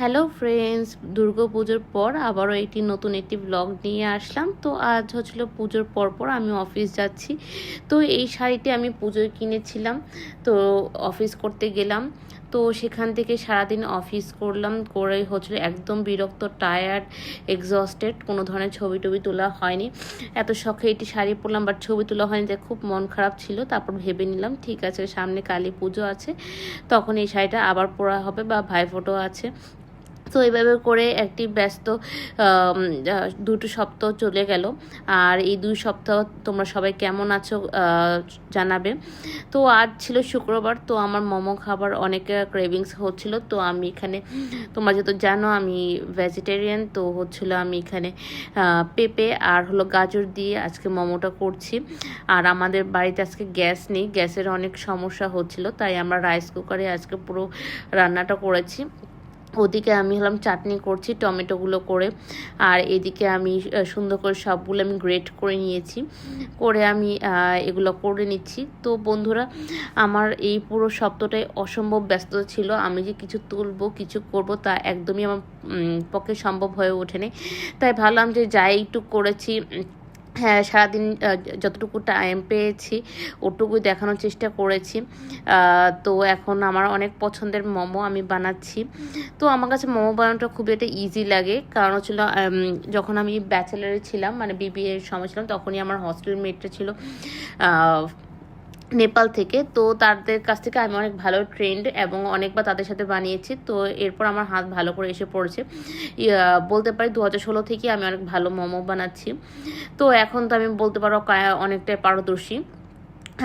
Hello friends Durga পুজোর পর আবারও একটি নতুন একটি ব্লগ নিয়ে আসলাম। তো আজ হচ্ছিল পুজোর পর পর আমি অফিস যাচ্ছি। তো এই শাড়িটি আমি পুজোয় কিনেছিলাম। তো অফিস করতে গেলাম। তো সেখান থেকে সারাদিন অফিস করলাম। করে হচ্ছিল একদম বিরক্ত টায়ার্ড এক্সস্টেড কোনো ধরনের ছবি টবি তোলা হয়নি। এত শখে এটি শাড়ি পরলাম বাট ছবি তোলা হয়নি তাই খুব মন খারাপ ছিল। তারপর ভেবে নিলাম, ঠিক আছে, সামনে কালী পুজো আছে। তখন এই শাড়িটা আবার পরা হবে বা ভাইফোঁটো আছে। তো এইভাবে করে একটি ব্যস্ত দুটো সপ্তাহ চলে গেল। আর এই দুই সপ্তাহ তোমরা সবাই কেমন আছো জানাবে। তো আজ ছিল শুক্রবার, তো আমার মোমো খাবার অনেক ক্রেভিংস হচ্ছিল। তো আমি এখানে, তোমরা যেহেতু জানো আমি ভেজিটেরিয়ান তো হচ্ছিল আমি এখানে পেঁপে আর হলো গাজর দিয়ে আজকে মোমোটা করছি। আর আমাদের বাড়িতে আজকে গ্যাস নেই, গ্যাসের অনেক সমস্যা হচ্ছিল, তাই আমরা রাইস কুকারে আজকে পুরো রান্নাটা করেছি। ওদিকে আমি হলাম চাটনি করছি, টমেটোগুলো করে। আর এদিকে আমি সুন্দর করে সবগুলো আমি গ্রেট করে নিয়েছি। করে আমি এগুলো করে নিচ্ছি। তো বন্ধুরা, আমার এই পুরো সপ্তাহটাই অসম্ভব ব্যস্ততা ছিল। আমি যে কিছু তুলবো, কিছু করব তা একদমই আমার পক্ষে সম্ভব হয়ে ওঠেনি। তাই ভাবলাম যে যাই একটু করেছি হ্যাঁ সারাদিন যতটুকু টাইম পেয়েছি, ওটুকু দেখানোর চেষ্টা করেছি। তো এখন আমার অনেক পছন্দের মোমো আমি বানাচ্ছি। তো আমার কাছে মোমো বানানোটা খুবই একটা ইজি লাগে। কারণ হচ্ছিল যখন আমি ব্যাচেলারে ছিলাম মানে বিবিএর সময় ছিলাম, তখনই আমার হস্টেল মেটটা ছিল নেপাল থেকে। তো তাদের কাছ থেকে আমি অনেক ভালো ট্রেন্ড এবং অনেকবার তাদের সাথে বানিয়েছি। তো এরপর আমার হাত ভালো করে এসে পড়েছে। বলতে পারি দু হাজার ষোলো থেকে আমি অনেক ভালো মোমো বানাচ্ছি। তো এখন তো আমি বলতে পারো অনেকটাই পারদর্শী।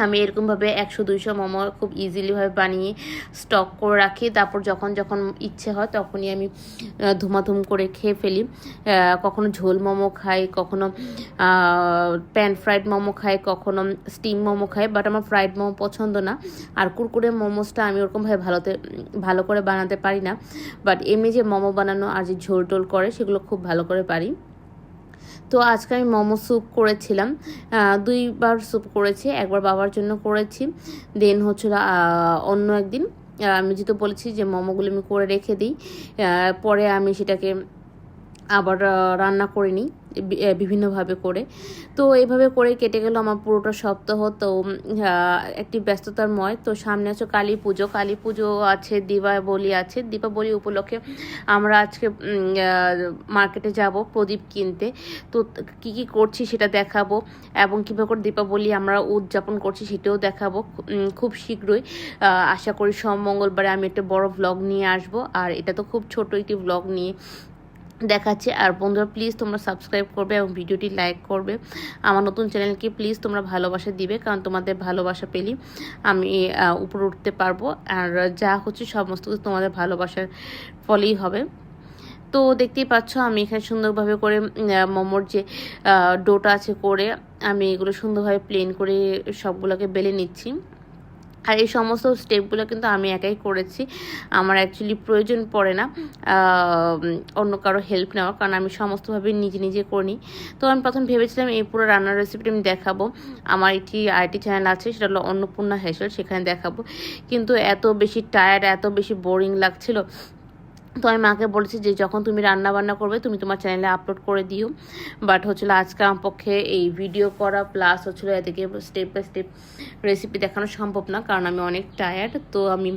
আমি এরকমভাবে একশো, দুইশো মোমো খুব ইজিলিভাবে বানিয়ে স্টক করে রাখি। তারপর যখন যখন ইচ্ছে হয় তখনই আমি ধুমাধুম করে খেয়ে ফেলি। কখনো ঝোল মোমো খাই, কখনো প্যান ফ্রাইড মোমো খাই, কখনো স্টিম মোমো খাই বাট আমার ফ্রাইড মোমো পছন্দ না। আর কুরকুরে মোমোসটা আমি ওরকমভাবে ভালোতে, ভালো করে বানাতে পারি না। বাট এমনি যে মোমো বানানো আর যে ঝোল টোল করে, সেগুলো খুব ভালো করে পারি। তো আজকে আমি মোমো স্যুপ করেছিলাম। দুইবার স্যুপ করেছি, একবার বাবার জন্য করেছি। দেন হচ্ছিল অন্য একদিন। আমি যেহেতু বলেছি যে মোমোগুলো আমি করে রেখে দিই পরে আমি সেটাকে আবার রান্না করে নিই বিভিন্নভাবে করে। তো এইভাবে করে কেটে গেল আমার পুরোটা সপ্তাহ। তো একটি ব্যস্ততার ময়। তো সামনে আছে কালী পুজো। কালী পুজো আছে, দীপাবলি আছে। দীপাবলি উপলক্ষে আমরা আজকে মার্কেটে যাব প্রদীপ কিনতে। তো কি কি করছি সেটা দেখাবো এবং কীভাবে করে দীপাবলি আমরা উদযাপন করছি সেটাও দেখাবো খুব শীঘ্রই। আশা করি সোম মঙ্গলবারে আমি একটা বড় ব্লগ নিয়ে আসব। আর এটা তো খুব ছোট একটি ব্লগ নিয়ে দেখাচ্ছে। আর বন্ধুরা প্লিজ তোমরা সাবস্ক্রাইব করবে এবং ভিডিওটি লাইক করবে। আমার নতুন চ্যানেলকে প্লিজ তোমরা ভালোবাসা দিবে, কারণ তোমাদের ভালোবাসা পেলেই আমি উপরে উঠতে পারব। আর যা হচ্ছে সমস্ত কিছু তোমাদের ভালোবাসার ফলেই হবে। তো দেখতেই পাচ্ছ, আমি এখানে সুন্দরভাবে করে মোমোর যে ডোটা আছে করে আমি এগুলো সুন্দরভাবে প্লেন করে সবগুলোকে বেলে নিচ্ছি। আর এই সমস্ত স্টেপগুলো কিন্তু আমি একাই করেছি। আমার অ্যাকচুয়ালি প্রয়োজন পড়ে না অন্য কারও হেল্প নেওয়ার, কারণ আমি সমস্তভাবে নিজে নিজে করি তো আমি প্রথম ভেবেছিলাম এই পুরো রান্নার রেসিপিটা আমি দেখাবো। আমার একটি আইটি চ্যানেল আছে, সেটা হলো অন্নপূর্ণা হেসেল, সেখানে দেখাবো। কিন্তু এত বেশি টায়ার্ড এত বেশি বোরিং লাগছিল তো আমি মাকে বলেছি যে যখন তুমি রান্না বান্না করবে, তুমি তোমার চ্যানেলে আপলোড করে দিও। বাট হচ্ছিল আজকে আমার পক্ষে এই ভিডিও করা প্লাস হচ্ছিল এদিকে স্টেপ বাই স্টেপ রেসিপি দেখানো সম্ভব না, কারণ আমি অনেক টায়ার্ড তো আমি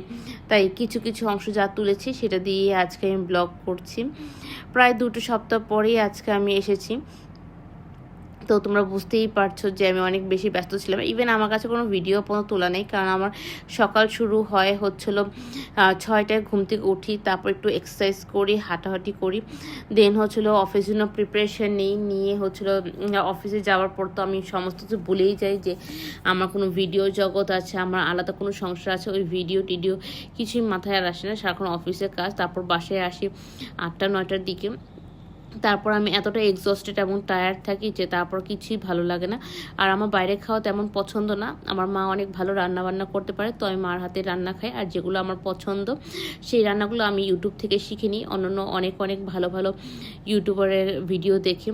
তাই কিছু কিছু অংশ যা তুলেছি সেটা দিয়ে আজকে আমি ব্লগ করছি। প্রায় দুটো সপ্তাহ পরেই আজকে আমি এসেছি। তো তোমরা বুঝতেই পারছ যে আমি অনেক বেশি ব্যস্ত ছিলাম। ইভেন আমার কাছে কোনো ভিডিও কোনো তোলা নেই, কারণ আমার সকাল শুরু হয় হচ্ছিল ছয়টায় ঘুম থেকে উঠি, তারপর একটু এক্সারসাইজ করি, হাঁটাহাঁটি করি। দেন হচ্ছিল অফিসের জন্য প্রিপারেশন নিই, নিয়ে হচ্ছিল অফিসে যাওয়ার পর তো আমি সমস্ত কিছু ভুলেই যাই যে আমার কোনো ভিডিও জগৎ আছে, আমার আলাদা কোনো সংসার আছে, ওই ভিডিও টিডিও কিছুই মাথায় আর আসে না, সারাক্ষণ অফিসের কাজ, তারপর বাসায় আসি আটটা, নয়টার দিকে। তারপর আমি এতটা এক্সস্টেড এবং টায়ার্ড থাকি যে তারপর কিছুই ভালো লাগে না। আর আমার বাইরে খাওয়া তেমন পছন্দ না। আমার মা অনেক ভালো রান্না বান্না করতে পারে, তো আমি মার হাতে রান্না খাই। আর যেগুলো আমার পছন্দ, সেই রান্নাগুলো আমি ইউটিউব থেকে শিখে নিই। অন্যান্য অনেক অনেক ভালো ভালো ইউটিউবারের ভিডিও দেখি।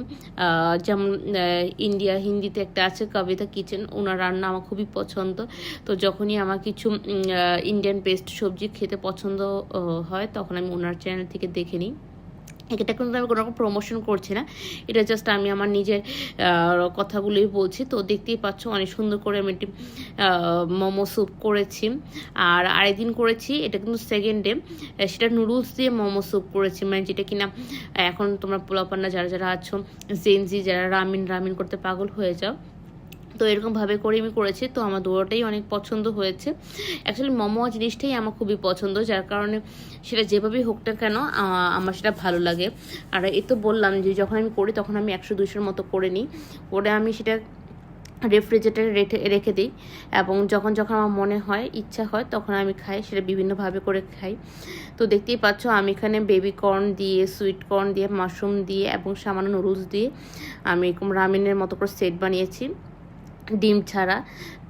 যেমন ইন্ডিয়া, হিন্দিতে একটা আছে কবিতা কিচেন। ওনার রান্না আমার খুবই পছন্দ। তো যখনই আমার কিছু ইন্ডিয়ান পেস্ট সবজি খেতে পছন্দ হয়, তখন আমি ওনার চ্যানেল থেকে দেখে নিই। এটা কিন্তু আমি কোনো রকম প্রমোশন করছি না। এটা জাস্ট আমি আমার নিজের কথাগুলোই বলছি। তো দেখতেই পাচ্ছ অনেক সুন্দর করে আমি একটি মোমো স্যুপ করেছি। আর আরেকদিন করেছি, এটা কিন্তু সেকেন্ড ডে সেটা নুডলস দিয়ে মোমো স্যুপ করেছি। মানে যেটা কিনা, এখন তোমরা পোলাপান্না যারা যারা আছো জেনজি যারা রামিন রামিন করতে পাগল হয়ে যাও। তো এরকমভাবে করে আমি করেছি, তো আমার দুটোটাই অনেক পছন্দ হয়েছে। অ্যাকচুয়ালি মোমো জিনিসটাই আমার খুবই পছন্দ, যার কারণে সেটা যেভাবেই হোক না কেন আমার সেটা ভালো লাগে। আর এই তো বললাম যে যখন আমি করি তখন আমি একশো দুশোর মতো করে নিই। করে আমি সেটা রেফ্রিজারেটারে রেখে রেখে দিই এবং যখন যখন আমার মনে হয়, ইচ্ছা হয় তখন আমি খাই, সেটা বিভিন্নভাবে করে খাই। তো দেখতেই পাচ্ছ আমি এখানে বেবি কর্ন দিয়ে সুইট কর্ন দিয়ে মাশরুম দিয়ে এবং সামান্য নুডলস দিয়ে আমি এরকম রামেনের মতো করে সেট বানিয়েছি। ডিম ছাড়া।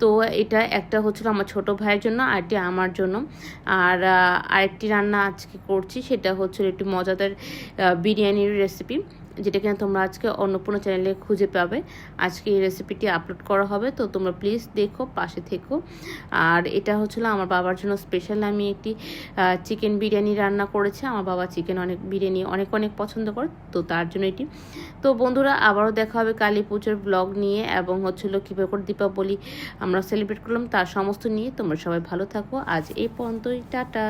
তো এটা একটা হচ্ছিল আমার ছোট ভাইয়ের জন্য আরটি আমার জন্য। আর আরেকটি রান্না আজকে করছি, সেটা হচ্ছিল একটু মজাদার বিরিয়ানির রেসিপি যেটা কিনা তোমরা আজকে অন্নপূর্ণ চ্যানেলে খুঁজে পাবে। আজকে এই রেসিপিটি আপলোড করা হবে, তো তোমরা প্লিজ দেখো, পাশে থেকো। আর এটা হচ্ছিল আমার বাবার জন্য স্পেশাল আমি একটি চিকেন বিরিয়ানি রান্না করেছি। আমার বাবা চিকেন অনেক, বিরিয়ানি অনেক অনেক পছন্দ করে, তো তার জন্য এটি। তো বন্ধুরা, আবারও দেখা হবে কালী পুজোর ব্লগ নিয়ে এবং হচ্ছিল কীভাবে করে দীপাবলি আমরা সেলিব্রেট করলাম, তার সমস্ত নিয়ে তোমরা সবাই ভালো থাকো। আজ এই পর্যন্তই, টাটা।